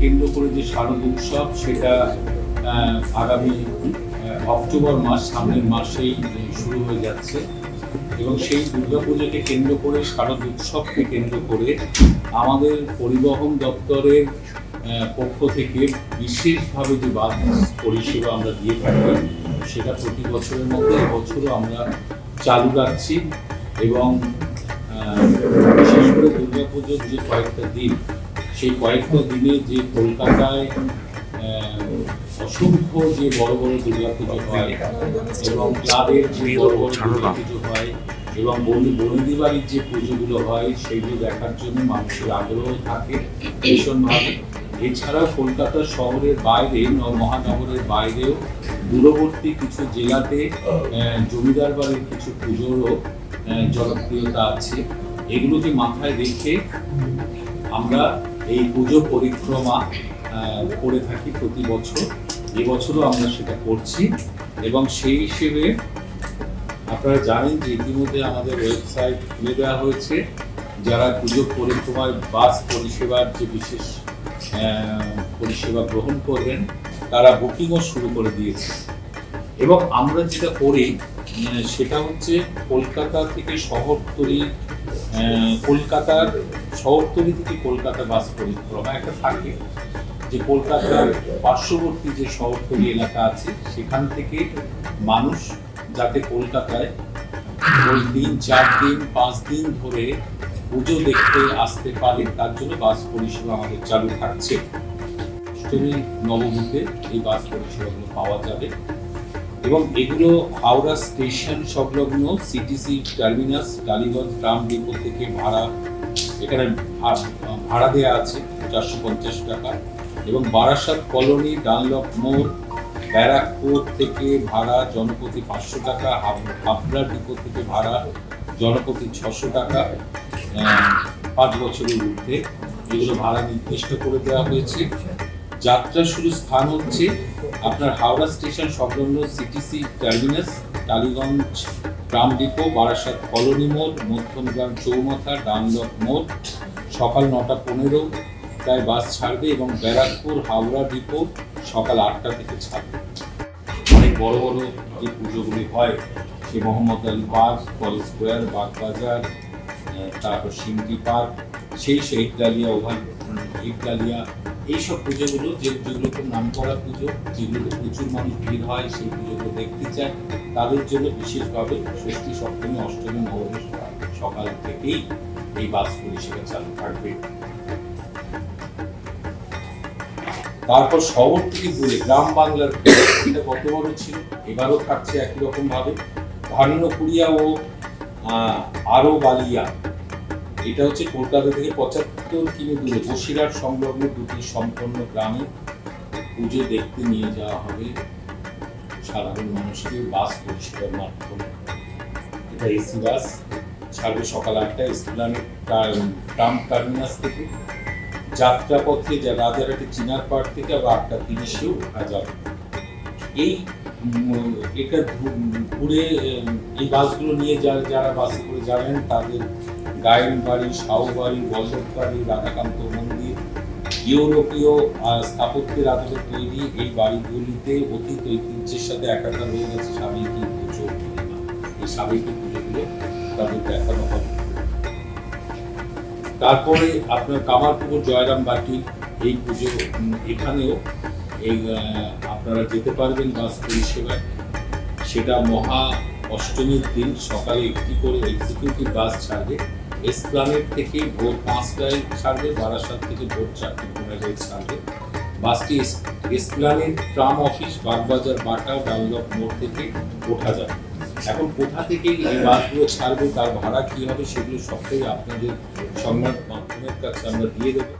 কেন্দ্র করে যে শারদ উৎসব, সেটা আগামী অক্টোবর মাস, সামনের মাসেই শুরু হয়ে যাচ্ছে। এবং সেই দুর্গাপুজোকে কেন্দ্র করে শারদ উৎসবকে কেন্দ্র করে আমাদের পরিবহন দপ্তরের পক্ষ থেকে বিশেষভাবে যে বাস পরিষেবা আমরা দিয়ে থাকি, সেটা প্রতি বছরের মধ্যে এবছরও আমরা চালু রাখছি। এবং বিশেষ করে দুর্গাপুজোর যে কয়েকটা দিন সেই কয়েকটা দিনে যে কলকাতায় অসংখ্য যে বড় বড় দুর্গাপুজো হয় এবং ক্লাবের যে বড় বড় দুর্গা পুজো হয় এবং বনি বনেদি বাড়ির যে পুজোগুলো হয় সেগুলো দেখার জন্য মানুষের আগ্রহ থাকে ভীষণভাবে। এছাড়া কলকাতা শহরের বাইরে মহানগরের বাইরেও দূরবর্তী কিছু জেলাতে জমিদার বাড়ির কিছু পুজোরও জনপ্রিয়তা আছে। এগুলোকে মাথায় রেখে আমরা এই পুজো পরিক্রমা করে থাকি প্রতি বছর। এবছরও আমরা সেটা করছি এবং সেই হিসেবে আপনারা জানেন যে ইতিমধ্যে আমাদের ওয়েবসাইট খুলে দেওয়া হয়েছে। যারা পুজো পরিক্রমায় বাস পরিষেবার যে বিশেষ পরিষেবা গ্রহণ করবেন, তারা বুকিংও শুরু করে দিয়েছে। এবং আমরা যেটা করি সেটা হচ্ছে কলকাতা থেকে শহরতলি কলকাতার শহরতলি থেকে কলকাতা বাস পরিক্রমা একটা থাকে, যে কলকাতার পার্শ্ববর্তী যে শহরতলি এলাকা আছে, সেখান থেকে মানুষ যাতে কলকাতায় ওই দিন, চার দিন, পাঁচ দিন ধরে পুজো দেখতে আসতে পারে, তার জন্য বাস পরিষেবা আমাদের চালু থাকছে। অষ্টমী, নবমীতে এই বাস পরিষেবাগুলো পাওয়া যাবে। এবং এগুলো হাওড়া স্টেশন সংলগ্ন, CTC terminus Tollygunge tram depot থেকে ভাড়া এখানে ভাড়া দেওয়া আছে চারশো পঞ্চাশ টাকা। এবং বারাসাত কলোনি ডানলপ মোড়, ব্যারাকপুর থেকে ভাড়া জনপ্রতি পাঁচশো টাকা, হাব- হাবড়া ডিপো থেকে ভাড়া জনপ্রতি ছশো টাকা পাঁচ বছরের ঊর্ধ্বে। এগুলো ভাড়া নির্দিষ্ট করে দেওয়া হয়েছে। যাত্রা শুরু স্থান হচ্ছে আপনার হাওড়া স্টেশন সংলগ্ন CTC terminus, Tollygunge tram depot, Barasat colony মোড় মধ্যমগ্রাম চৌমাথা ডানলপ মোড় সকাল নটা পনেরো, তাই বাস ছাড়বে এবং ব্যারাকপুর হাওড়া ডিপো সকাল আটটা থেকে ছাড়বে। অনেক বড় বড় যে পুজোগুলি হয়, সে Mohammad Ali park college square, Bagbazar তারপর সিমটি পার্ক, সেই শহীদ ডালিয়া ওভার ডালিয়া এইসব পুজোগুলো যে খুব নাম করা পুজো যেগুলোতে প্রচুর মানুষ ভিড় হয় সেই পুজোগুলো দেখতে চায়। তাদের জন্য বিশেষভাবে ষষ্ঠী সপ্তমী অষ্টমী নবমী সকাল থেকেই এই বাস পরিষেবা চালু থাকবে। তারপর শহর থেকে দূরে গ্রাম বাংলার এটা কত বড় ছিল এবারও থাকছে একই রকম ভাবে। ধান্যকুড়িয়া ও আহ, আরও বালিয়া এটা হচ্ছে কলকাতা থেকে পঁচাত্তর কিমি দূরে। বসিরহাট সংলগ্ন দুটি সম্পন্ন গ্রামে পুজো দেখতে নিয়ে যাওয়া হবে। সাধারণ মানুষকে বাস পরিষেবার মাধ্যমে। এটা এসি বাস। ছাড়বে সকাল আটটায় ইসলামিক ট্রাম টার্মিনাস থেকে। যাত্রাপথে যা রাজারহাটে চিনার পাড় থেকে আবার আটটা তিরিশেও যাবে এই এটা ঘুরে এই বাসগুলো নিয়ে যারা বাসে করে যাবেন তাদের গায়েন বাড়ি সাউ বাড়ি বল্লভ রাধাকান্ত মন্দির, ইউরোপীয় স্থাপত্যের আদলে তৈরি এই বাড়িগুলিতে অতীত ঐতিহ্যের সাথে একাকার হয়ে গেছে সাবেকি পুজো। এই সাবেকি পুজোগুলো তাদের দেখানো হবে। তারপরে আপনার কামারপুকুর জয়রাম বাটি, এই পুজো এখানেও এই আপনারা যেতে পারবেন বাস পরিষেবায়। সেটা মহা অষ্টমীর দিন সকালে একটি করে এক্সিকিউটিভ বাস ছাড়বে। এসপ্লানেট থেকে ভোর পাঁচটায় ছাড়বে বারাসাত থেকে ভোর চারটে পনেরোয় ছাড়বে বাসটি ইসলামের ট্রাম অফিস, বাগবাজার, বাটা ডাউনলক মোড় থেকে ওঠা যাবে এখন কোথা থেকে এই বাসগুলো ছাড়বে, তার ভাড়া কী হবে, সেগুলো সবটাই আপনাদের সংবাদ মাধ্যমের কাছে আমরা দিয়ে দেবো।